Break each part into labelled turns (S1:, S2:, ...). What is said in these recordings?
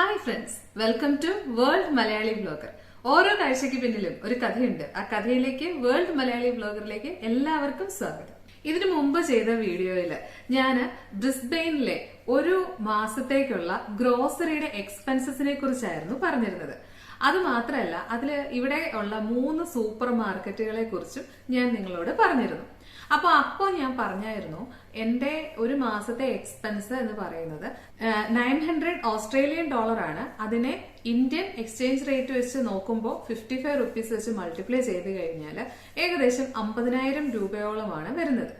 S1: Hi friends welcome to world Malayali blogger ഓരോ കാഴ്ചയ്ക്ക് പിന്നിലും ഒരു കഥയുണ്ട്. ആ കഥയിലേക്ക് വേൾഡ് മലയാളി ബ്ലോഗറിലേക്ക് എല്ലാവർക്കും സ്വാഗതം. ഇതിനു മുമ്പ് ചെയ്ത വീഡിയോയിൽ ഞാൻ ബ്രിസ്ബെയിനിലെ ഒരു മാസത്തേക്കുള്ള ഗ്രോസറിയുടെ എക്സ്പെൻസസിനെ കുറിച്ചായിരുന്നു പറഞ്ഞിരുന്നത്. അത് മാത്രമല്ല അതിൽ ഇവിടെ ഉള്ള മൂന്ന് സൂപ്പർ മാർക്കറ്റുകളെ കുറിച്ചും ഞാൻ നിങ്ങളോട് പറഞ്ഞിരുന്നു. അപ്പൊ അപ്പോൾ ഞാൻ പറഞ്ഞായിരുന്നു എന്റെ ഒരു മാസത്തെ എക്സ്പെൻസ് എന്ന് പറയുന്നത് നയൻ ഹൺഡ്രഡ് ഓസ്ട്രേലിയൻ ഡോളർ ആണ്. അതിനെ ഇന്ത്യൻ എക്സ്ചേഞ്ച് റേറ്റ് വെച്ച് നോക്കുമ്പോൾ ഫിഫ്റ്റി ഫൈവ് റുപ്പീസ് വെച്ച് മൾട്ടിപ്ലൈ ചെയ്ത് കഴിഞ്ഞാൽ ഏകദേശം അമ്പതിനായിരം രൂപയോളമാണ് വരുന്നത്.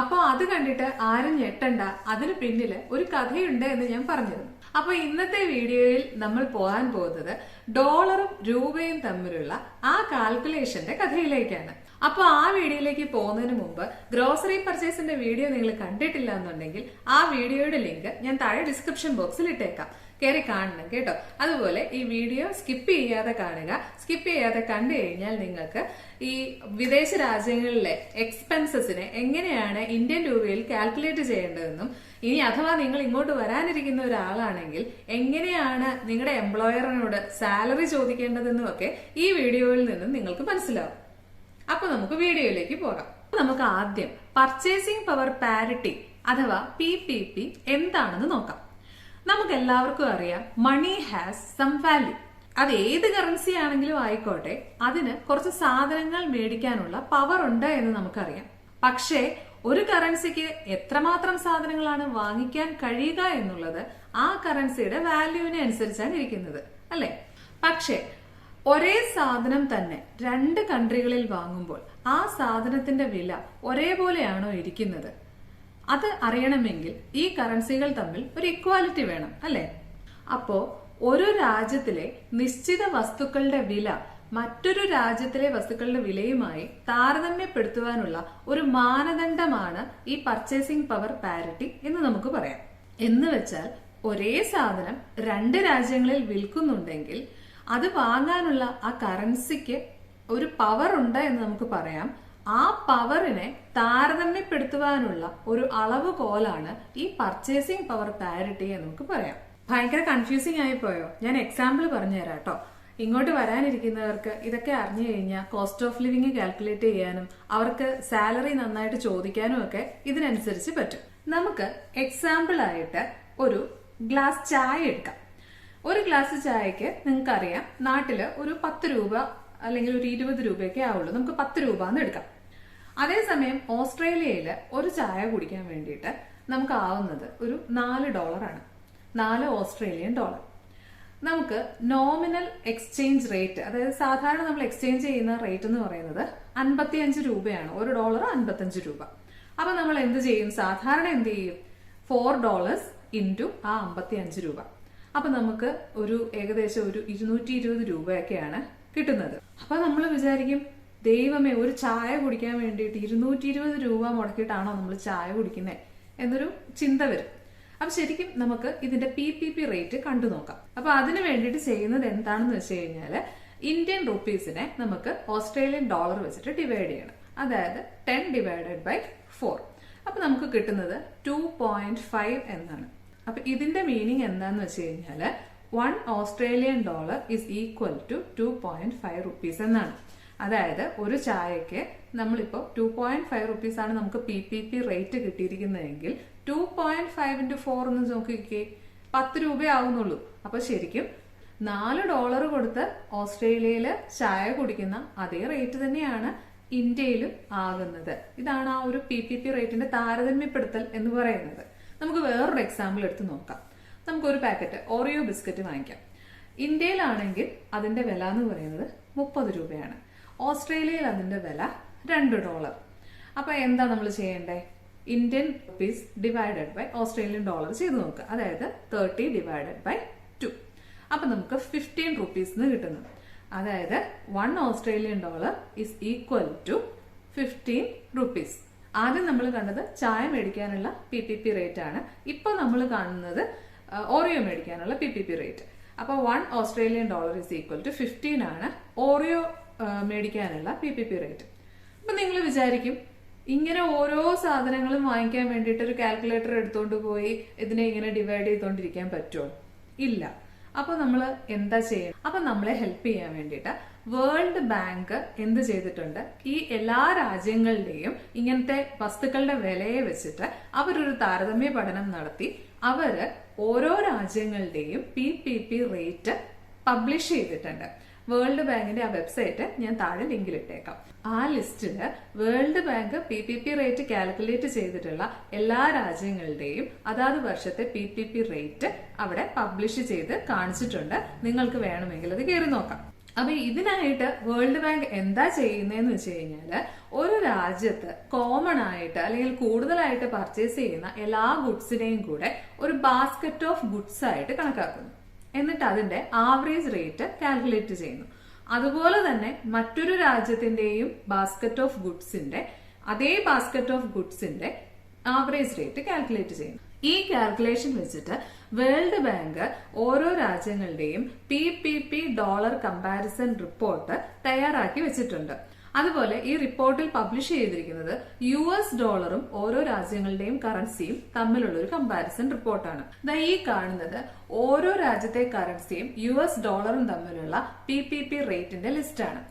S1: അപ്പൊ അത് കണ്ടിട്ട് ആരും ഞെട്ടണ്ട. അതിന് പിന്നിൽ ഒരു കഥയുണ്ട് എന്ന് ഞാൻ പറഞ്ഞിരുന്നു. അപ്പൊ ഇന്നത്തെ വീഡിയോയിൽ നമ്മൾ പോകാൻ പോകുന്നത് ഡോളറും രൂപയും തമ്മിലുള്ള ആ കാൽക്കുലേഷന്റെ കഥയിലേക്കാണ്. അപ്പൊ ആ വീഡിയോയിലേക്ക് പോകുന്നതിന് മുമ്പ് ഗ്രോസറി പർച്ചേസിന്റെ വീഡിയോ നിങ്ങൾ കണ്ടിട്ടില്ല എന്നുണ്ടെങ്കിൽ ആ വീഡിയോയുടെ ലിങ്ക് ഞാൻ താഴെ ഡിസ്ക്രിപ്ഷൻ ബോക്സിൽ ഇട്ടേക്കാം. കയറി കാണണം കേട്ടോ. അതുപോലെ ഈ വീഡിയോ സ്കിപ്പ് ചെയ്യാതെ കാണുക. സ്കിപ്പ് ചെയ്യാതെ കണ്ടു കഴിഞ്ഞാൽ നിങ്ങൾക്ക് ഈ വിദേശ രാജ്യങ്ങളിലെ എക്സ്പെൻസസിനെ എങ്ങനെയാണ് ഇന്ത്യൻ രൂപയിൽ കാൽക്കുലേറ്റ് ചെയ്യേണ്ടതെന്നും ഇനി അഥവാ നിങ്ങൾ ഇങ്ങോട്ട് വരാനിരിക്കുന്ന ഒരാളാണെങ്കിൽ എങ്ങനെയാണ് നിങ്ങളുടെ എംപ്ലോയറിനോട് സാലറി ചോദിക്കേണ്ടതെന്നും ഒക്കെ ഈ വീഡിയോയിൽ നിന്നും നിങ്ങൾക്ക് മനസ്സിലാവും. അപ്പൊ നമുക്ക് വീഡിയോയിലേക്ക് പോകാം. നമുക്ക് ആദ്യം പർച്ചേസിംഗ് പവർ പാരിറ്റി അഥവാ പി പി പി എന്താണെന്ന് നോക്കാം. നമുക്ക് എല്ലാവർക്കും അറിയാം മണി ഹാസ് സം വാല്യൂ അത് ഏത് കറൻസി ആണെങ്കിലും ആയിക്കോട്ടെ അതിന് കുറച്ച് സാധനങ്ങൾ മേടിക്കാനുള്ള പവർ ഉണ്ട് എന്ന് നമുക്കറിയാം. പക്ഷേ ഒരു കറൻസിക്ക് എത്രമാത്രം സാധനങ്ങളാണ് വാങ്ങിക്കാൻ കഴിയുക എന്നുള്ളത് ആ കറൻസിയുടെ വാല്യൂവിനെ അനുസരിച്ചാണ് ഇരിക്കുന്നത് അല്ലെ? പക്ഷേ ഒരേ സാധനം തന്നെ രണ്ട് കൺട്രികളിൽ വാങ്ങുമ്പോൾ ആ സാധനത്തിന്റെ വില ഒരേപോലെയാണോ ഇരിക്കുന്നത്? അത് അറിയണമെങ്കിൽ ഈ കറൻസികൾ തമ്മിൽ ഒരു ഇക്വാലിറ്റി വേണം അല്ലെ? അപ്പോ ഒരു രാജ്യത്തിലെ നിശ്ചിത വസ്തുക്കളുടെ വില മറ്റൊരു രാജ്യത്തിലെ വസ്തുക്കളുടെ വിലയുമായി താരതമ്യപ്പെടുത്തുവാനുള്ള ഒരു മാനദണ്ഡമാണ് ഈ പർച്ചേസിംഗ് പവർ പാരിറ്റി എന്ന് നമുക്ക് പറയാം. എന്ന് വെച്ചാൽ ഒരേ സാധനം രണ്ട് രാജ്യങ്ങളിൽ വിൽക്കുന്നുണ്ടെങ്കിൽ അത് വാങ്ങാനുള്ള ആ കറൻസിക്ക് ഒരു പവർ ഉണ്ട് എന്ന് നമുക്ക് പറയാം. ആ പവറിനെ താരതമ്യപ്പെടുത്തുവാനുള്ള ഒരു അളവ് കോലാണ് ഈ പർച്ചേസിംഗ് പവർ പാരിറ്റി എന്ന് നമുക്ക് പറയാം. ഭയങ്കര കൺഫ്യൂസിങ് ആയി പോയോ ഞാൻ എക്സാമ്പിൾ പറഞ്ഞു തരാം കേട്ടോ ഇങ്ങോട്ട് വരാനിരിക്കുന്നവർക്ക് ഇതൊക്കെ അറിഞ്ഞു കഴിഞ്ഞാൽ കോസ്റ്റ് ഓഫ് ലിവിങ് കാൽക്കുലേറ്റ് ചെയ്യാനും അവർക്ക് സാലറി നന്നായിട്ട് ചോദിക്കാനും ഒക്കെ ഇതിനനുസരിച്ച് പറ്റും. നമുക്ക് എക്സാമ്പിൾ ആയിട്ട് ഒരു ഗ്ലാസ് ചായ എടുക്കാം. ഒരു ഗ്ലാസ് ചായക്ക് നിങ്ങൾക്കറിയാം നാട്ടിൽ ഒരു പത്ത് രൂപ അല്ലെങ്കിൽ ഒരു ഇരുപത് രൂപയൊക്കെ ആവുള്ളൂ. നമുക്ക് പത്ത് രൂപ എന്ന് എടുക്കാം. അതേസമയം ഓസ്ട്രേലിയയിൽ ഒരു ചായ കുടിക്കാൻ വേണ്ടിയിട്ട് നമുക്ക് ആവുന്നത് ഒരു നാല് ഡോളറാണ്. നാല് ഓസ്ട്രേലിയൻ ഡോളർ. നമുക്ക് നോമിനൽ എക്സ്ചേഞ്ച് റേറ്റ് അതായത് സാധാരണ നമ്മൾ എക്സ്ചേഞ്ച് ചെയ്യുന്ന റേറ്റ് എന്ന് പറയുന്നത് അൻപത്തിയഞ്ച് രൂപയാണ്. ഒരു ഡോളർ അൻപത്തഞ്ച് രൂപ. അപ്പൊ നമ്മൾ എന്ത് ചെയ്യും? സാധാരണ എന്ത് ചെയ്യും? ഫോർ ഡോളേഴ്സ് ഇന്റു ആ അമ്പത്തി അഞ്ച് രൂപ. അപ്പൊ നമുക്ക് ഒരു ഏകദേശം ഒരു ഇരുന്നൂറ്റി ഇരുപത് രൂപയൊക്കെയാണ് കിട്ടുന്നത്. അപ്പൊ നമ്മൾ വിചാരിക്കും ദൈവമേ ഒരു ചായ കുടിക്കാൻ വേണ്ടിയിട്ട് ഇരുന്നൂറ്റി ഇരുപത് രൂപ മുടക്കിയിട്ടാണോ നമ്മൾ ചായ കുടിക്കുന്നത് എന്നൊരു ചിന്ത വരും. അപ്പൊ ശരിക്കും നമുക്ക് ഇതിന്റെ പി പി പി റേറ്റ് കണ്ടു നോക്കാം. അപ്പൊ അതിന് വേണ്ടിയിട്ട് ചെയ്യുന്നത് എന്താണെന്ന് വെച്ച് കഴിഞ്ഞാൽ ഇന്ത്യൻ റുപ്പീസിനെ നമുക്ക് ഓസ്ട്രേലിയൻ ഡോളർ വെച്ചിട്ട് ഡിവൈഡ് ചെയ്യണം. അതായത് ടെൻ ഡിവൈഡഡ് ബൈ ഫോർ. അപ്പൊ നമുക്ക് കിട്ടുന്നത് ടു പോയിന്റ് ഫൈവ് എന്നാണ്. അപ്പൊ ഇതിന്റെ മീനിങ് എന്താന്ന് വെച്ച് കഴിഞ്ഞാൽ one Australian dollar is equal to two point five rupees എന്നാണ്. അതായത് ഒരു ചായക്ക് നമ്മളിപ്പോ ടു പോയിന്റ് ഫൈവ് റുപ്പീസ് ആണ് നമുക്ക് P P P rate കിട്ടിയിരിക്കുന്നതെങ്കിൽ two point five into four എന്ന് നോക്കിക്കേ പത്ത് രൂപയാവുന്നുള്ളൂ അപ്പൊ ശരിക്കും നാല് ഡോളർ കൊടുത്ത് ഓസ്ട്രേലിയയിൽ ചായ കുടിക്കുന്ന അതേ റേറ്റ് തന്നെയാണ് ഇന്ത്യയിലും ആകുന്നത്. ഇതാണ് ആ ഒരു പി പി പി റേറ്റിന്റെ താരതമ്യപ്പെടുത്തൽ എന്ന് പറയുന്നത്. നമുക്ക് വേറൊരു എക്സാമ്പിൾ എടുത്ത് നോക്കാം. നമുക്കൊരു പാക്കറ്റ് ഓറിയോ ബിസ്ക്കറ്റ് വാങ്ങിക്കാം. ഇന്ത്യയിലാണെങ്കിൽ അതിന്റെ വില എന്ന് പറയുന്നത് മുപ്പത് രൂപയാണ്. ഓസ്ട്രേലിയയിൽ അതിന്റെ വില രണ്ട് ഡോളർ അപ്പോൾ എന്താ നമ്മൾ ചെയ്യേണ്ടേ? Indian rupees divided by Australian dollar ചെയ്ത് നോക്കുക. അതായത് തേർട്ടി ഡിവൈഡഡ് ബൈ ടു അപ്പൊ നമുക്ക് ഫിഫ്റ്റീൻ റുപ്പീസ് കിട്ടുന്നു. അതായത് one Australian dollar is equal to fifteen rupees ആദ്യം നമ്മൾ കണ്ടത് ചായ മേടിക്കാനുള്ള പി പി പി റേറ്റ് ആണ്. ഇപ്പൊ നമ്മൾ കാണുന്നത് ഓറിയോ മേടിക്കാനുള്ള പി പി പി റേറ്റ് അപ്പോൾ one Australian dollar is equal to fifteen ആണ് ഓറിയോ മേടിക്കാനുള്ള പി പി പി റേറ്റ് അപ്പൊ നിങ്ങൾ വിചാരിക്കും ഇങ്ങനെ ഓരോ സാധനങ്ങളും വാങ്ങിക്കാൻ വേണ്ടിയിട്ട് ഒരു കാൽക്കുലേറ്റർ എടുത്തുകൊണ്ട് പോയി ഇതിനെ ഇങ്ങനെ ഡിവൈഡ് ചെയ്തുകൊണ്ടിരിക്കാൻ പറ്റുമോ? ഇല്ല. അപ്പോൾ നമ്മൾ എന്താ ചെയ്യണം അപ്പൊ നമ്മളെ ഹെൽപ്പ് ചെയ്യാൻ വേണ്ടിയിട്ട് വേൾഡ് ബാങ്ക് എന്ത് ചെയ്തിട്ടുണ്ട്? ഈ എല്ലാ രാജ്യങ്ങളുടെയും ഇങ്ങനത്തെ വസ്തുക്കളുടെ വിലയെ വെച്ചിട്ട് അവരൊരു താരതമ്യ പഠനം നടത്തി. അവർ ഓരോ രാജ്യങ്ങളുടെയും P P P rate publish ചെയ്തിട്ടുണ്ട്. വേൾഡ് ബാങ്കിന്റെ ആ വെബ്സൈറ്റ് ഞാൻ താഴെ ലിങ്കിൽ ഇട്ടേക്കാം ആ ലിസ്റ്റിൽ world bank P P P rate calculate ചെയ്തിട്ടുള്ള എല്ലാ രാജ്യങ്ങളുടെയും അതാത് വർഷത്തെ പി പി പി റേറ്റ് അവിടെ പബ്ലിഷ് ചെയ്ത് കാണിച്ചിട്ടുണ്ട്. നിങ്ങൾക്ക് വേണമെങ്കിൽ അത് കയറി നോക്കാം. അപ്പൊ ഇതിനായിട്ട് വേൾഡ് ബാങ്ക് എന്താ ചെയ്യുന്നതെന്ന് വെച്ച് കഴിഞ്ഞാൽ ഒരു രാജ്യത്ത് കോമൺ ആയിട്ട് അല്ലെങ്കിൽ കൂടുതലായിട്ട് പർച്ചേസ് ചെയ്യുന്ന എല്ലാ ഗുഡ്സിനെയും കൂടെ ഒരു ബാസ്ക്കറ്റ് ഓഫ് ഗുഡ്സ് ആയിട്ട് കണക്കാക്കുന്നു. എന്നിട്ട് അതിന്റെ ആവറേജ് റേറ്റ് കാൽക്കുലേറ്റ് ചെയ്യുന്നു. അതുപോലെ തന്നെ മറ്റൊരു രാജ്യത്തിന്റെയും ബാസ്ക്കറ്റ് ഓഫ് ഗുഡ്സിന്റെ അതേ ബാസ്ക്കറ്റ് ഓഫ് ഗുഡ്സിന്റെ ആവറേജ് റേറ്റ് കാൽക്കുലേറ്റ് ചെയ്യുന്നു. ഈ കാൽക്കുലേഷൻ വെച്ചിട്ട് വേൾഡ് ബാങ്ക് ഓരോ രാജ്യങ്ങളുടെയും P P P dollar comparison report തയ്യാറാക്കി വെച്ചിട്ടുണ്ട്. അതുപോലെ ഈ റിപ്പോർട്ടിൽ പബ്ലിഷ് ചെയ്തിരിക്കുന്നത് യു എസ് ഡോളറും ഓരോ രാജ്യങ്ങളുടെയും കറൻസിയും തമ്മിലുള്ള ഒരു കമ്പാരിസൺ റിപ്പോർട്ടാണ് ഈ കാണുന്നത് ഓരോ രാജ്യത്തെ കറൻസിയും യു എസ് ഡോളറും തമ്മിലുള്ള പി പി പി റേറ്റിന്റെ ലിസ്റ്റാണ്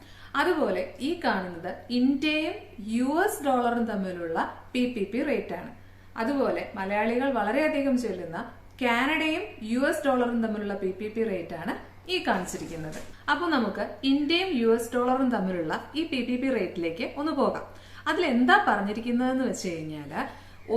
S1: അതുപോലെ ഈ കാണുന്നത് ഇന്ത്യയും യു എസ് ഡോളറും തമ്മിലുള്ള പി പി പി റേറ്റ് ആണ്. അതുപോലെ മലയാളികൾ വളരെയധികം ചൊല്ലുന്ന കാനഡയും യു എസ് ഡോളറും തമ്മിലുള്ള പി പി പി റേറ്റ് ആണ്. ഈ കാണിച്ചിരിക്കുന്നത്. അപ്പോൾ നമുക്ക് ഇന്ത്യയും യു എസ് ഡോളറും തമ്മിലുള്ള ഈ പി പി പി റേറ്റിലേക്ക് ഒന്ന് പോകാം. അതിൽ എന്താ പറഞ്ഞിരിക്കുന്നതെന്ന് വെച്ച് കഴിഞ്ഞാൽ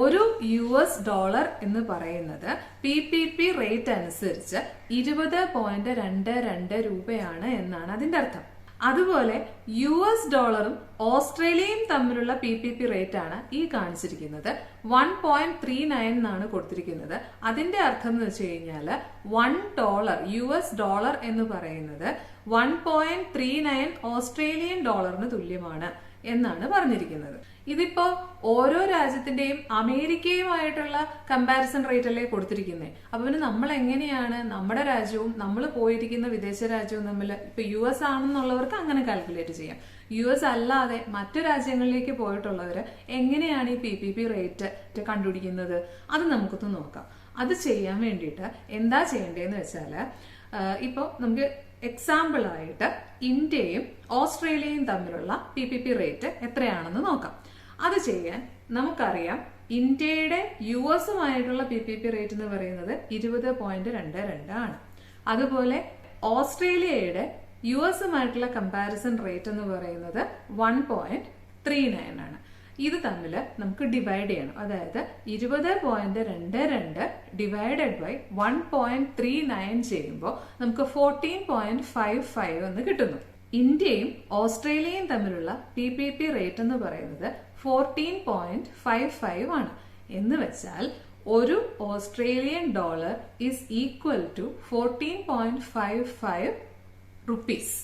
S1: ഒരു യു എസ് ഡോളർ എന്ന് പറയുന്നത് പി പി പി റേറ്റ് അനുസരിച്ച് ഇരുപത് പോയിന്റ് രണ്ട് രണ്ട് രൂപയാണ് എന്നാണ് അതിന്റെ അർത്ഥം. അതുപോലെ യു എസ് ഡോളറും ഓസ്ട്രേലിയയും തമ്മിലുള്ള പി പി പി റേറ്റ് ആണ് ഈ കാണിച്ചിരിക്കുന്നത്. വൺ പോയിന്റ് ത്രീ നയൻ എന്നാണ് കൊടുത്തിരിക്കുന്നത്. അതിന്റെ അർത്ഥം എന്ന് വെച്ച് കഴിഞ്ഞാൽ one dollar U S dollar എന്ന് പറയുന്നത് one point three nine Australian ഡോളറിന് തുല്യമാണ്. എന്നാണ് പറഞ്ഞിരിക്കുന്നത്. ഇതിപ്പോ ഓരോ രാജ്യത്തിന്റെയും അമേരിക്കയുമായിട്ടുള്ള കമ്പാരിസൺ റേറ്റ് അല്ലേ കൊടുത്തിരിക്കുന്നത് അപ്പൊ പിന്നെ നമ്മൾ എങ്ങനെയാണ് നമ്മുടെ രാജ്യവും നമ്മൾ പോയിരിക്കുന്ന വിദേശ രാജ്യവും തമ്മിൽ ഇപ്പൊ യു എസ് ആണെന്നുള്ളവർക്ക് അങ്ങനെ കാൽക്കുലേറ്റ് ചെയ്യാം. യു എസ് അല്ലാതെ മറ്റു രാജ്യങ്ങളിലേക്ക് പോയിട്ടുള്ളവര് എങ്ങനെയാണ് ഈ പി പി പി റേറ്റ് കണ്ടുപിടിക്കുന്നത്? അത് നമുക്കൊന്ന് നോക്കാം. അത് ചെയ്യാൻ വേണ്ടിയിട്ട് എന്താ ചെയ്യേണ്ടതെന്ന് വെച്ചാൽ ഇപ്പോൾ നമുക്ക് എക്സാമ്പിൾ ആയിട്ട് ഇന്ത്യയും ഓസ്ട്രേലിയയും തമ്മിലുള്ള പി പി പി റേറ്റ് എത്രയാണെന്ന് നോക്കാം. അത് ചെയ്യാൻ നമുക്കറിയാം ഇന്ത്യയുടെ യു എസുമായിട്ടുള്ള പി പി പി റേറ്റ് എന്ന് പറയുന്നത് ഇരുപത് പോയിന്റ് രണ്ട് രണ്ട് ആണ്. അതുപോലെ ഓസ്ട്രേലിയയുടെ യു എസുമായിട്ടുള്ള കമ്പാരിസൺ റേറ്റ് എന്ന് പറയുന്നത് വൺ പോയിന്റ് ത്രീ നയൻ ആണ്. ഇത് തമ്മിൽ നമുക്ക് ഡിവൈഡ് ചെയ്യണം. അതായത് ഇരുപത് പോയിന്റ് രണ്ട് രണ്ട് divided by one point three nine ചെയ്യുമ്പോൾ നമുക്ക് ഫോർട്ടീൻ പോയിന്റ് ഫൈവ് ഫൈവ് എന്ന് കിട്ടുന്നു. ഇന്ത്യയും ഓസ്ട്രേലിയയും തമ്മിലുള്ള പി പി പി റേറ്റ് എന്ന് പറയുന്നത് ഫോർട്ടീൻ പോയിന്റ് ഫൈവ് ഫൈവ് ആണ്. എന്ന് വെച്ചാൽ ഒരു Australian dollar is equal to fourteen point five five rupees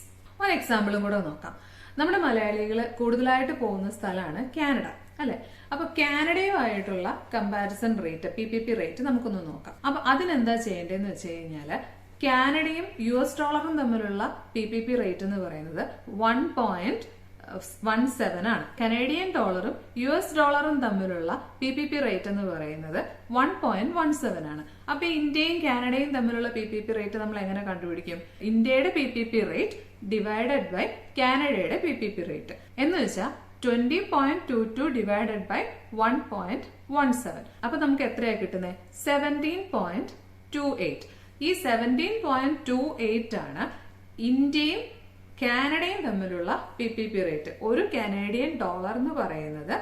S1: ഒരു എക്സാമ്പിളും കൂടെ നോക്കാം. നമ്മുടെ മലയാളികൾ കൂടുതലായിട്ട് പോകുന്ന സ്ഥലമാണ് കാനഡ അല്ലെ അപ്പൊ കാനഡയുമായിട്ടുള്ള comparison rate P P P rate നമുക്കൊന്ന് നോക്കാം അപ്പൊ അതിനെന്താ ചെയ്യേണ്ടതെന്ന് വെച്ച് കഴിഞ്ഞാൽ കാനഡയും യു എസ് ഡോളറും തമ്മിലുള്ള പി പി പി റേറ്റ് എന്ന് പറയുന്നത് വൺ പോയിന്റ് വൺ സെവൻ ആണ് കനേഡിയൻ ഡോളറും യു എസ് ഡോളറും തമ്മിലുള്ള പി പി പി റേറ്റ് എന്ന് പറയുന്നത് വൺ പോയിന്റ് വൺ സെവൻ ആണ് അപ്പൊ ഇന്ത്യയും കാനഡയും തമ്മിലുള്ള പി പി പി റേറ്റ് നമ്മൾ എങ്ങനെ കണ്ടുപിടിക്കും ഇന്ത്യയുടെ P P P rate divided by കാനഡയുടെ പി പി പി റേറ്റ് എന്ന് വെച്ചാൽ twenty point two two divided by one point one seven അപ്പൊ നമുക്ക് എത്രയാണ് കിട്ടുന്നത് സെവന്റീൻ പോയിന്റ് ടു എയ്റ്റ് ഈ സെവന്റീൻ പോയിന്റ് ടു എയ്റ്റ് ആണ് ഇന്ത്യയും കാനഡയും തമ്മിലുള്ള പി പി പി റേറ്റ് ഒരു കാനേഡിയൻ ഡോളർ എന്ന് പറയുന്നത്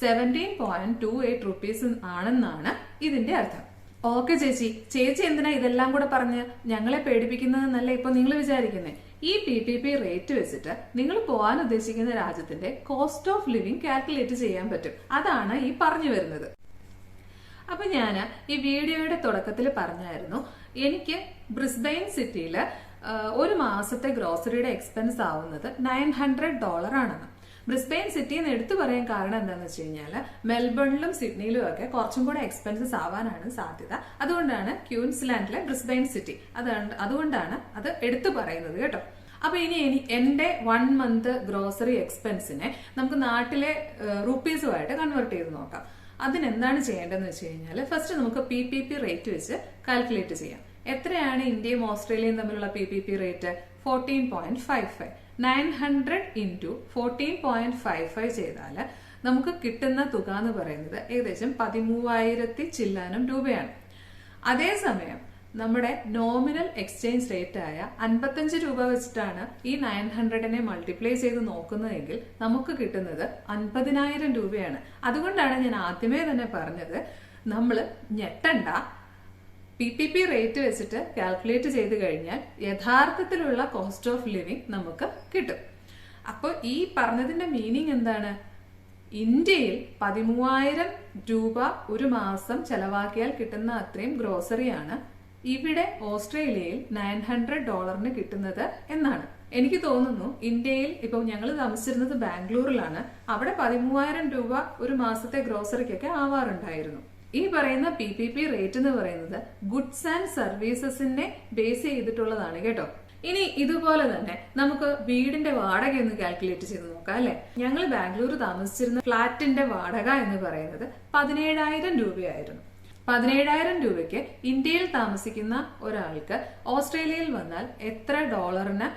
S1: seventeen point two eight rupees ആണെന്നാണ് ഇതിന്റെ അർത്ഥം. ഓക്കെ ചേച്ചി. ചേച്ചി എന്തിനാ ഇതെല്ലാം കൂടെ പറഞ്ഞ് ഞങ്ങളെ പേടിപ്പിക്കുന്നതെന്നല്ല ഇപ്പൊ നിങ്ങൾ വിചാരിക്കുന്നേ? ഈ പി പി പി റേറ്റ് വെച്ചിട്ട് നിങ്ങൾ പോകാൻ ഉദ്ദേശിക്കുന്ന രാജ്യത്തിന്റെ കോസ്റ്റ് ഓഫ് ലിവിംഗ് കാൽക്കുലേറ്റ് ചെയ്യാൻ പറ്റും. അതാണ് ഈ പറഞ്ഞു വരുന്നത്. അപ്പൊ ഞാൻ ഈ വീഡിയോയുടെ തുടക്കത്തിൽ പറഞ്ഞായിരുന്നു എനിക്ക് ബ്രിസ്ബെയിൻ സിറ്റിയിൽ ഒരു മാസത്തെ ഗ്രോസറിയുടെ എക്സ്പെൻസ് ആവുന്നത് നയൻ ഹൺഡ്രഡ് ഡോളർ ആണെന്ന്. ബ്രിസ്ബെയിൻ സിറ്റി എന്ന് എടുത്തു പറയാൻ കാരണം എന്താണെന്ന് വെച്ച് കഴിഞ്ഞാൽ മെൽബണിലും സിഡ്നിയിലും ഒക്കെ കുറച്ചും കൂടെ എക്സ്പെൻസസ് ആവാനാണ് സാധ്യത. അതുകൊണ്ടാണ് ക്യൂൻസ്ലാൻഡിലെ ബ്രിസ്ബെയിൻ സിറ്റി. അതാണ് അതുകൊണ്ടാണ് അത് എടുത്തു പറയുന്നത് കേട്ടോ. അപ്പൊ ഇനി ഇനി എന്റെ വൺ മന്ത് ഗ്രോസറി എക്സ്പെൻസിനെ നമുക്ക് നാട്ടിലെ റുപ്പീസുമായിട്ട് കൺവേർട്ട് ചെയ്ത് നോക്കാം. അതിനെന്താണ് ചെയ്യേണ്ടതെന്ന് വെച്ച് കഴിഞ്ഞാൽ ഫസ്റ്റ് നമുക്ക് പി പി പി റേറ്റ് വെച്ച് കാൽക്കുലേറ്റ് ചെയ്യാം. എത്രയാണ് ഇന്ത്യയും ഓസ്ട്രേലിയയും തമ്മിലുള്ള P P P rate fourteen point five five nine hundred into fourteen point five five ചെയ്താൽ നമുക്ക് കിട്ടുന്ന തുക എന്ന് പറയുന്നത് ഏകദേശം പതിമൂവായിരത്തി ചില്ലാനം രൂപയാണ്. അതേസമയം നമ്മുടെ നോമിനൽ എക്സ്ചേഞ്ച് റേറ്റ് ആയ അൻപത്തഞ്ച് രൂപ വെച്ചിട്ടാണ് ഈ നയൻ ഹൺഡ്രഡിനെ മൾട്ടിപ്ലൈ ചെയ്ത് നോക്കുന്നതെങ്കിൽ നമുക്ക് കിട്ടുന്നത് അൻപതിനായിരം രൂപയാണ്. അതുകൊണ്ടാണ് ഞാൻ ആദ്യമേ തന്നെ പറഞ്ഞത് നമ്മൾ ഞെട്ടണ്ട പി പി പി റേറ്റ് വെച്ചിട്ട് കാൽക്കുലേറ്റ് ചെയ്ത് കഴിഞ്ഞാൽ യഥാർത്ഥത്തിലുള്ള കോസ്റ്റ് ഓഫ് ലിവിങ് നമുക്ക് കിട്ടും. അപ്പോൾ ഈ പറഞ്ഞതിന്റെ മീനിങ് എന്താണ്? ഇന്ത്യയിൽ പതിമൂവായിരം രൂപ ഒരു മാസം ചെലവാക്കിയാൽ കിട്ടുന്ന അത്രയും ഗ്രോസറിയാണ് ഇവിടെ ഓസ്ട്രേലിയയിൽ നയൻ ഹൺഡ്രഡ് ഡോളറിന് കിട്ടുന്നത് എന്നാണ്. എനിക്ക് തോന്നുന്നു ഇന്ത്യയിൽ ഇപ്പോൾ ഞങ്ങൾ താമസിച്ചിരുന്നത് ബാംഗ്ലൂരിലാണ്. അവിടെ പതിമൂവായിരം രൂപ ഒരു മാസത്തെ ഗ്രോസറിക്കൊക്കെ ആവാറുണ്ടായിരുന്നു. ഈ പറയുന്ന പി പി പി റേറ്റ് എന്ന് പറയുന്നത് ഗുഡ്സ് ആൻഡ് സർവീസസിനെ ബേസ് ചെയ്തിട്ടുള്ളതാണ് കേട്ടോ. ഇനി ഇതുപോലെ തന്നെ നമുക്ക് വീടിന്റെ വാടക എന്ന് കാൽക്കുലേറ്റ് ചെയ്ത് നോക്കാം അല്ലെ? ഞങ്ങൾ ബാംഗ്ലൂർ താമസിച്ചിരുന്ന ഫ്ലാറ്റിന്റെ വാടക എന്ന് പറയുന്നത് പതിനേഴായിരം രൂപയായിരുന്നു. പതിനേഴായിരം രൂപയ്ക്ക് ഇന്ത്യയിൽ താമസിക്കുന്ന ഒരാൾക്ക് ഓസ്ട്രേലിയയിൽ വന്നാൽ എത്ര ഡോളറിന്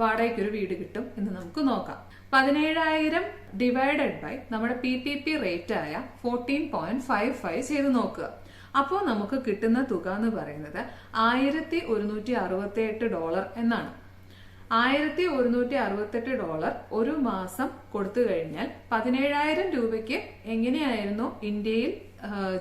S1: വാടകയ്ക്ക് ഒരു വീട് കിട്ടും എന്ന് നമുക്ക് നോക്കാം. പതിനേഴായിരം ഡിവൈഡഡ് ബൈ നമ്മുടെ പി പി പി റേറ്റ് ആയ ഫോർട്ടീൻ പോയിന്റ് ഫൈവ് ഫൈവ് ചെയ്ത് നോക്കുക. അപ്പോൾ നമുക്ക് കിട്ടുന്ന തുക എന്ന് പറയുന്നത് ആയിരത്തി ഒരുന്നൂറ്റി അറുപത്തി എട്ട് ഡോളർ എന്നാണ്. ആയിരത്തി ഒരുന്നൂറ്റി അറുപത്തെട്ട് ഡോളർ ഒരു മാസം കൊടുത്തു കഴിഞ്ഞാൽ പതിനേഴായിരം രൂപയ്ക്ക് എങ്ങനെയായിരുന്നു ഇന്ത്യയിൽ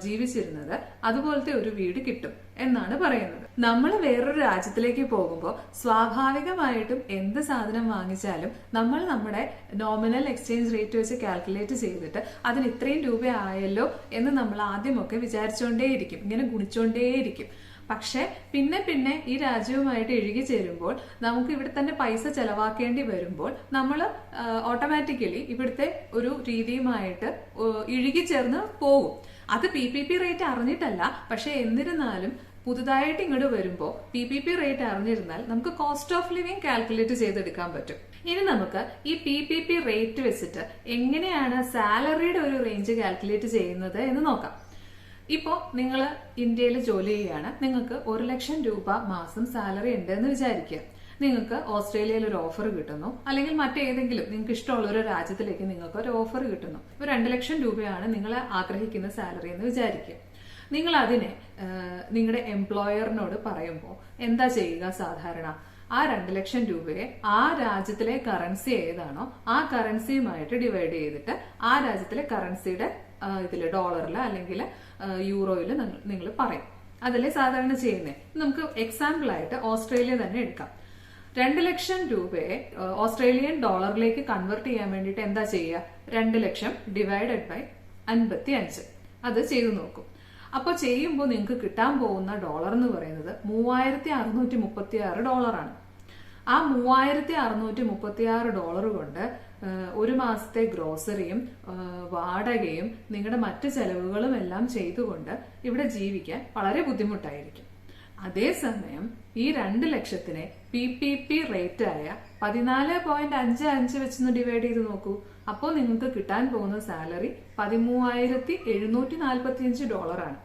S1: ജീവിച്ചിരുന്നത് അതുപോലത്തെ ഒരു വീട് കിട്ടും എന്നാണ് പറയുന്നത്. നമ്മൾ വേറൊരു രാജ്യത്തിലേക്ക് പോകുമ്പോൾ സ്വാഭാവികമായിട്ടും എന്ത് സാധനം വാങ്ങിച്ചാലും നമ്മൾ നമ്മുടെ നോമിനൽ എക്സ്ചേഞ്ച് റേറ്റ് വെച്ച് കാൽക്കുലേറ്റ് ചെയ്തിട്ട് അതിന് ഇത്രയും രൂപ ആയല്ലോ എന്ന് നമ്മൾ ആദ്യമൊക്കെ വിചാരിച്ചുകൊണ്ടേയിരിക്കും ഇങ്ങനെ ഗുണിച്ചുകൊണ്ടേയിരിക്കും പക്ഷെ പിന്നെ പിന്നെ ഈ രാജ്യവുമായിട്ട് ഇഴുകി ചേരുമ്പോൾ നമുക്ക് ഇവിടെ തന്നെ പൈസ ചെലവാക്കേണ്ടി വരുമ്പോൾ നമ്മൾ ഓട്ടോമാറ്റിക്കലി ഇവിടുത്തെ ഒരു രീതിയുമായിട്ട് ഇഴുകി ചേർന്ന് പോകും. അത് പി പി പി റേറ്റ് അറിഞ്ഞിട്ടല്ല. പക്ഷെ എന്നിരുന്നാലും പുതുതായിട്ട് ഇങ്ങോട്ട് വരുമ്പോൾ പി പി പി റേറ്റ് അറിഞ്ഞിരുന്നാൽ നമുക്ക് കോസ്റ്റ് ഓഫ് ലിവിങ് കാൽക്കുലേറ്റ് ചെയ്തെടുക്കാൻ പറ്റും. ഇനി നമുക്ക് ഈ പി പി പി റേറ്റ് വെച്ചിട്ട് എങ്ങനെയാണ് സാലറിയുടെ ഒരു റേഞ്ച് കാൽക്കുലേറ്റ് ചെയ്യുന്നത് എന്ന് നോക്കാം. ഇപ്പോൾ നിങ്ങൾ ഇന്ത്യയിൽ ജോലി ചെയ്യുകയാണ്. നിങ്ങൾക്ക് ഒരു ലക്ഷം രൂപ മാസം സാലറി ഉണ്ട് എന്ന് വിചാരിക്കുക. നിങ്ങൾക്ക് ഓസ്ട്രേലിയയിൽ ഒരു ഓഫർ കിട്ടുന്നു. അല്ലെങ്കിൽ മറ്റേതെങ്കിലും നിങ്ങൾക്ക് ഇഷ്ടമുള്ള ഒരു രാജ്യത്തിലേക്ക് നിങ്ങൾക്ക് ഒരു ഓഫർ കിട്ടുന്നു. ഒരു രണ്ട് ലക്ഷം രൂപയാണ് നിങ്ങൾ ആഗ്രഹിക്കുന്ന സാലറി എന്ന് വിചാരിക്കുക. നിങ്ങൾ അതിനെ നിങ്ങളുടെ എംപ്ലോയറിനോട് പറയുമ്പോൾ എന്താ ചെയ്യുക സാധാരണ? ആ രണ്ട് ലക്ഷം രൂപയെ ആ രാജ്യത്തിലെ കറൻസി ഏതാണോ ആ കറൻസിയുമായിട്ട് ഡിവൈഡ് ചെയ്തിട്ട് ആ രാജ്യത്തിലെ കറൻസിയുടെ ഇതിൽ ഡോളറിൽ അല്ലെങ്കിൽ യൂറോയിൽ നിങ്ങൾ പറയും. അതല്ലേ സാധാരണ ചെയ്യുന്നത് നമുക്ക് എക്സാമ്പിൾ ആയിട്ട് ഓസ്ട്രേലിയ തന്നെ എടുക്കാം. രണ്ട് ലക്ഷം രൂപയെ ഓസ്ട്രേലിയൻ ഡോളറിലേക്ക് കൺവെർട്ട് ചെയ്യാൻ വേണ്ടിയിട്ട് എന്താ ചെയ്യുക? രണ്ട് ലക്ഷം ഡിവൈഡഡ് ബൈ അൻപത്തി അഞ്ച് അത് ചെയ്തു നോക്കും. അപ്പോൾ ചെയ്യുമ്പോൾ നിങ്ങൾക്ക് കിട്ടാൻ പോകുന്ന ഡോളർ എന്ന് പറയുന്നത് മൂവായിരത്തി അറുന്നൂറ്റി മുപ്പത്തി ആറ് ഡോളറാണ്. ആ മൂവായിരത്തി അറുന്നൂറ്റി മുപ്പത്തി ആറ് ഡോളർ കൊണ്ട് ഒരു മാസത്തെ ഗ്രോസറിയും വാടകയും നിങ്ങളുടെ മറ്റ് ചെലവുകളും എല്ലാം ചെയ്തുകൊണ്ട് ഇവിടെ ജീവിക്കാൻ വളരെ ബുദ്ധിമുട്ടായിരിക്കും. അതേസമയം ഈ രണ്ട് ലക്ഷത്തിനെ പി പി പി റേറ്റ് ആയ പതിനാല് പോയിന്റ് അഞ്ച് അഞ്ച് വെച്ചൊന്ന് ഡിവൈഡ് ചെയ്ത് നോക്കൂ. അപ്പോൾ നിങ്ങൾക്ക് കിട്ടാൻ പോകുന്ന സാലറി പതിമൂവായിരത്തി എഴുന്നൂറ്റി നാൽപ്പത്തി അഞ്ച് ഡോളറാണ്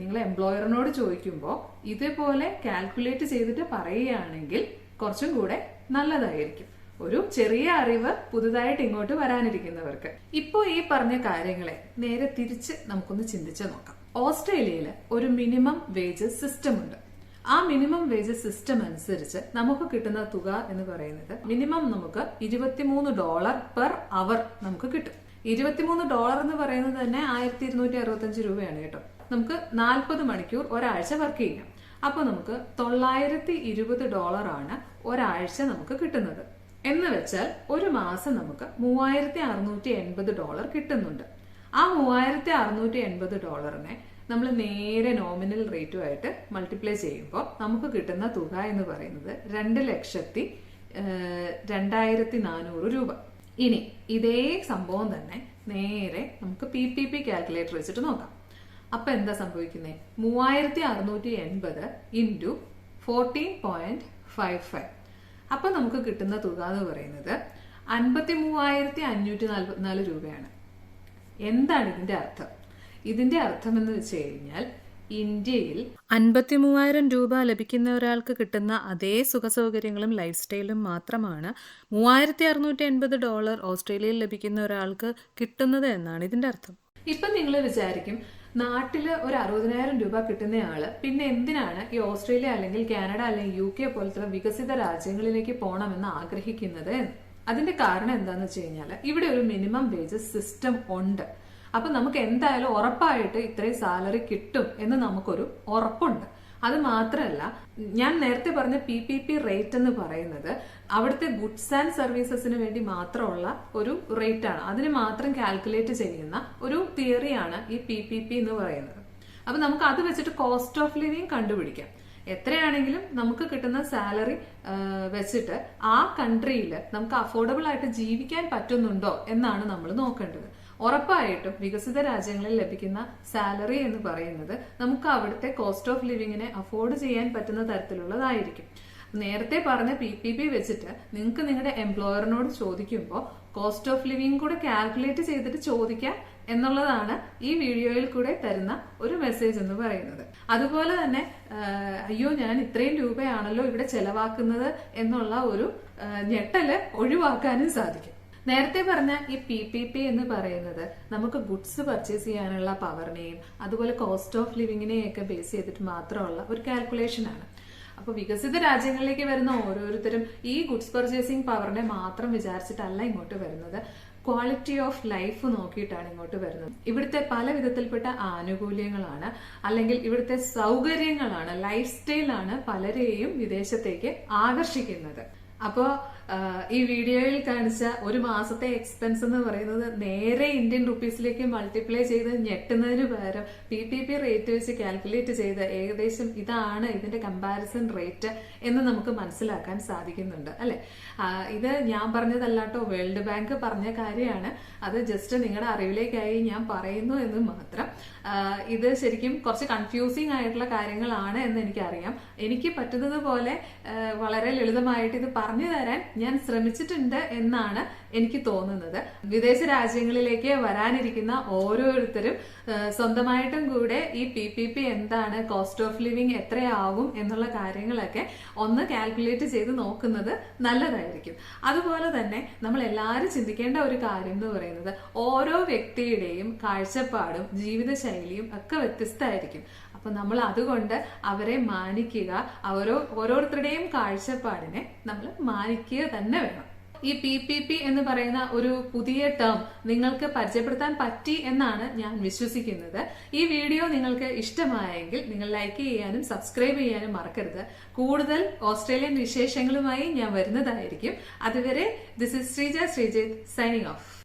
S1: നിങ്ങൾ എംപ്ലോയറിനോട് ചോദിക്കുമ്പോൾ ഇതേപോലെ കാൽക്കുലേറ്റ് ചെയ്തിട്ട് പറയുകയാണെങ്കിൽ കുറച്ചും കൂടെ നല്ലതായിരിക്കും. ഒരു ചെറിയ അറിവ് പുതുതായിട്ട് ഇങ്ങോട്ട് വരാനിരിക്കുന്നവർക്ക്. ഇപ്പോ ഈ പറഞ്ഞ കാര്യങ്ങളെ നേരെ തിരിച്ച് നമുക്കൊന്ന് ചിന്തിച്ചു നോക്കാം. ഓസ്ട്രേലിയയിൽ ഒരു മിനിമം വേജസ് സിസ്റ്റം ഉണ്ട്. ആ മിനിമം വേജസ് സിസ്റ്റം അനുസരിച്ച് നമുക്ക് കിട്ടുന്ന തുക എന്ന് പറയുന്നത് മിനിമം നമുക്ക് ഇരുപത്തിമൂന്ന് ഡോളർ പെർ അവർ നമുക്ക് കിട്ടും. ഇരുപത്തിമൂന്ന് ഡോളർ എന്ന് പറയുന്നത് തന്നെ ആയിരത്തി ഇരുന്നൂറ്റി അറുപത്തഞ്ച് രൂപയാണ് കേട്ടോ. നമുക്ക് നാൽപ്പത് മണിക്കൂർ ഒരാഴ്ച വർക്ക് ചെയ്യാം. അപ്പോൾ നമുക്ക് തൊള്ളായിരത്തി ഇരുപത് ആണ് ഒരാഴ്ച നമുക്ക് കിട്ടുന്നത്. എന്ന് വെച്ചാൽ ഒരു മാസം നമുക്ക് മൂവായിരത്തി അറുന്നൂറ്റി എൺപത് ഡോളർ കിട്ടുന്നുണ്ട്. ആ മൂവായിരത്തി അറുന്നൂറ്റി എൺപത് ഡോളറിനെ നമ്മൾ നേരെ നോമിനൽ റേറ്റുമായിട്ട് മൾട്ടിപ്ലൈ ചെയ്യുമ്പോൾ നമുക്ക് കിട്ടുന്ന തുക എന്ന് പറയുന്നത് രണ്ട് ലക്ഷത്തി രണ്ടായിരത്തി നാനൂറ് രൂപ. ഇനി ഇതേ സംഭവം തന്നെ നേരെ നമുക്ക് പി പി പി കാൽക്കുലേറ്റർ വെച്ചിട്ട് നോക്കാം. അപ്പൊ എന്താ സംഭവിക്കുന്നത് മൂവായിരത്തി അറുന്നൂറ്റി എൺപത് into fourteen point five five അപ്പൊ നമുക്ക് കിട്ടുന്ന തുക എന്ന് പറയുന്നത് അൻപത്തി മൂവായിരത്തി അഞ്ഞൂറ്റി നാൽപ്പത്തിനാല് രൂപയാണ്. എന്താണ് ഇതിന്റെ അർത്ഥം? ഇതിന്റെ അർത്ഥം എന്ന് വെച്ച് കഴിഞ്ഞാൽ ഇന്ത്യയിൽ അൻപത്തി മൂവായിരം രൂപ ലഭിക്കുന്ന ഒരാൾക്ക് കിട്ടുന്ന അതേ സുഖസൗകര്യങ്ങളും ലൈഫ് സ്റ്റൈലും മാത്രമാണ് മൂവായിരത്തി അറുന്നൂറ്റി എൺപത് ഡോളർ ഓസ്ട്രേലിയയിൽ ലഭിക്കുന്ന ഒരാൾക്ക് കിട്ടുന്നത് എന്നാണ് ഇതിന്റെ അർത്ഥം ഇപ്പം നിങ്ങൾ വിചാരിക്കും നാട്ടിൽ ഒരു അറുപതിനായിരം രൂപ കിട്ടുന്നയാൾ പിന്നെ എന്തിനാണ് ഈ ഓസ്ട്രേലിയ അല്ലെങ്കിൽ കാനഡ അല്ലെങ്കിൽ യു കെ പോലത്തെ വികസിത രാജ്യങ്ങളിലേക്ക് പോകണമെന്ന് ആഗ്രഹിക്കുന്നത്. അതിന്റെ കാരണം എന്താന്ന് വെച്ച് കഴിഞ്ഞാൽ ഇവിടെ ഒരു മിനിമം വേജസ് സിസ്റ്റം ഉണ്ട് അപ്പൊ നമുക്ക് എന്തായാലും ഉറപ്പായിട്ട് ഇത്രയും സാലറി കിട്ടും എന്ന് നമുക്കൊരു ഉറപ്പുണ്ട്. അത് മാത്രമല്ല ഞാൻ നേരത്തെ പറഞ്ഞ പി പി പി റേറ്റ് എന്ന് പറയുന്നത് അവിടുത്തെ ഗുഡ്സ് ആൻഡ് സർവീസസിന് വേണ്ടി മാത്രമുള്ള ഒരു റേറ്റ് ആണ്. അതിന് മാത്രം കാൽക്കുലേറ്റ് ചെയ്യുന്ന ഒരു തിയറിയാണ് ഈ പി പി പി എന്ന് പറയുന്നത്. അപ്പൊ നമുക്ക് അത് വെച്ചിട്ട് കോസ്റ്റ് ഓഫ് ലിവിങ് കണ്ടുപിടിക്കാം. എത്രയാണെങ്കിലും നമുക്ക് കിട്ടുന്ന സാലറി വെച്ചിട്ട് ആ കൺട്രിയിൽ നമുക്ക് അഫോർഡബിൾ ആയിട്ട് ജീവിക്കാൻ പറ്റുന്നുണ്ടോ എന്നാണ് നമ്മൾ നോക്കേണ്ടത്. ഉറപ്പായിട്ടും വികസിത രാജ്യങ്ങളിൽ ലഭിക്കുന്ന സാലറി എന്ന് പറയുന്നത് നമുക്ക് അവിടുത്തെ കോസ്റ്റ് ഓഫ് ലിവിങ്ങിനെ അഫോർഡ് ചെയ്യാൻ പറ്റുന്ന തരത്തിലുള്ളതായിരിക്കും. നേരത്തെ പറഞ്ഞ പി പി പി വെച്ചിട്ട് നിങ്ങൾക്ക് നിങ്ങളുടെ എംപ്ലോയറിനോട് ചോദിക്കുമ്പോൾ കോസ്റ്റ് ഓഫ് ലിവിങ് കൂടെ കാൽക്കുലേറ്റ് ചെയ്തിട്ട് ചോദിക്കാം എന്നുള്ളതാണ് ഈ വീഡിയോയിൽ കൂടെ തരുന്ന ഒരു മെസ്സേജ് എന്ന് പറയുന്നത്. അതുപോലെ തന്നെ അയ്യോ ഞാൻ ഇത്രയും രൂപയാണല്ലോ ഇവിടെ ചെലവാക്കുന്നത് എന്നുള്ള ഒരു ഞെട്ടൽ ഒഴിവാക്കാനും സാധിക്കും. നേരത്തെ പറഞ്ഞ ഈ പി പി പി എന്ന് പറയുന്നത് നമുക്ക് ഗുഡ്സ് പർച്ചേസ് ചെയ്യാനുള്ള പവറിനെയും അതുപോലെ കോസ്റ്റ് ഓഫ് ലിവിങ്ങിനെയും ഒക്കെ ബേസ് ചെയ്തിട്ട് മാത്രമുള്ള ഒരു കാൽക്കുലേഷൻ ആണ്. അപ്പൊ വികസിത രാജ്യങ്ങളിലേക്ക് വരുന്ന ഓരോരുത്തരും ഈ ഗുഡ്സ് പർച്ചേസിംഗ് പവറിനെ മാത്രം വിചാരിച്ചിട്ടല്ല ഇങ്ങോട്ട് വരുന്നത്. ക്വാളിറ്റി ഓഫ് ലൈഫ് നോക്കിയിട്ടാണ് ഇങ്ങോട്ട് വരുന്നത്. ഇവിടുത്തെ പല വിധത്തിൽപ്പെട്ട ആനുകൂല്യങ്ങളാണ് അല്ലെങ്കിൽ ഇവിടുത്തെ സൗകര്യങ്ങളാണ് ലൈഫ് സ്റ്റൈലാണ് പലരെയും വിദേശത്തേക്ക് ആകർഷിക്കുന്നത്. അപ്പോൾ ഈ വീഡിയോയിൽ കാണിച്ച ഒരു മാസത്തെ എക്സ്പെൻസ് എന്ന് പറയുന്നത് നേരെ ഇന്ത്യൻ റുപ്പീസിലേക്ക് മൾട്ടിപ്ലൈ ചെയ്ത് ഞെട്ടുന്നതിന് പകരം പി പി പി റേറ്റ് വെച്ച് കാൽക്കുലേറ്റ് ചെയ്ത് ഏകദേശം ഇതാണ് ഇതിന്റെ കമ്പാരിസൺ റേറ്റ് എന്ന് നമുക്ക് മനസ്സിലാക്കാൻ സാധിക്കുന്നുണ്ട് അല്ലെ? ഇത് ഞാൻ പറഞ്ഞതല്ലാട്ടോ വേൾഡ് ബാങ്ക് പറഞ്ഞ കാര്യമാണ്. അത് ജസ്റ്റ് നിങ്ങളുടെ അറിവിലേക്കായി ഞാൻ പറയുന്നു എന്ന് മാത്രം. ഇത് ശരിക്കും കുറച്ച് കൺഫ്യൂസിങ് ആയിട്ടുള്ള കാര്യങ്ങളാണ് എന്ന് എനിക്കറിയാം. എനിക്ക് പറ്റുന്നത് പോലെ വളരെ ലളിതമായിട്ട് ഇത് പറഞ്ഞു തരാൻ ഞാൻ ശ്രമിച്ചിട്ടുണ്ട് എന്നാണ് എനിക്ക് തോന്നുന്നത്. വിദേശ രാജ്യങ്ങളിലേക്ക് വരാനിരിക്കുന്ന ഓരോരുത്തരും സ്വന്തമായിട്ടും കൂടെ ഈ പി പി പി എന്താണ് കോസ്റ്റ് ഓഫ് ലിവിങ് എത്രയാകും എന്നുള്ള കാര്യങ്ങളൊക്കെ ഒന്ന് കാൽക്കുലേറ്റ് ചെയ്ത് നോക്കുന്നത് നല്ലതായിരിക്കും. അതുപോലെ തന്നെ നമ്മൾ എല്ലാവരും ചിന്തിക്കേണ്ട ഒരു കാര്യം എന്ന് പറയുന്നത് ഓരോ വ്യക്തിയുടെയും കാഴ്ചപ്പാടും ജീവിതശൈലിയും ഒക്കെ വ്യത്യസ്തമായിരിക്കും. അപ്പൊ നമ്മൾ അതുകൊണ്ട് അവരെ മാനിക്കുക ഓരോ ഓരോരുത്തരുടെയും കാഴ്ചപ്പാടിനെ നമ്മൾ മാനിക്കുക തന്നെ വേണം. ഈ പി പി പി എന്ന് പറയുന്ന ഒരു പുതിയ ടേം നിങ്ങൾക്ക് പരിചയപ്പെടുത്താൻ പറ്റി എന്നാണ് ഞാൻ വിശ്വസിക്കുന്നത്. ഈ വീഡിയോ നിങ്ങൾക്ക് ഇഷ്ടമായെങ്കിൽ നിങ്ങൾ ലൈക്ക് ചെയ്യാനും സബ്സ്ക്രൈബ് ചെയ്യാനും മറക്കരുത്. കൂടുതൽ ഓസ്ട്രേലിയൻ വിശേഷങ്ങളുമായി ഞാൻ വരുന്നതായിരിക്കും. അതുവരെ this is Sreeja Sreejith signing off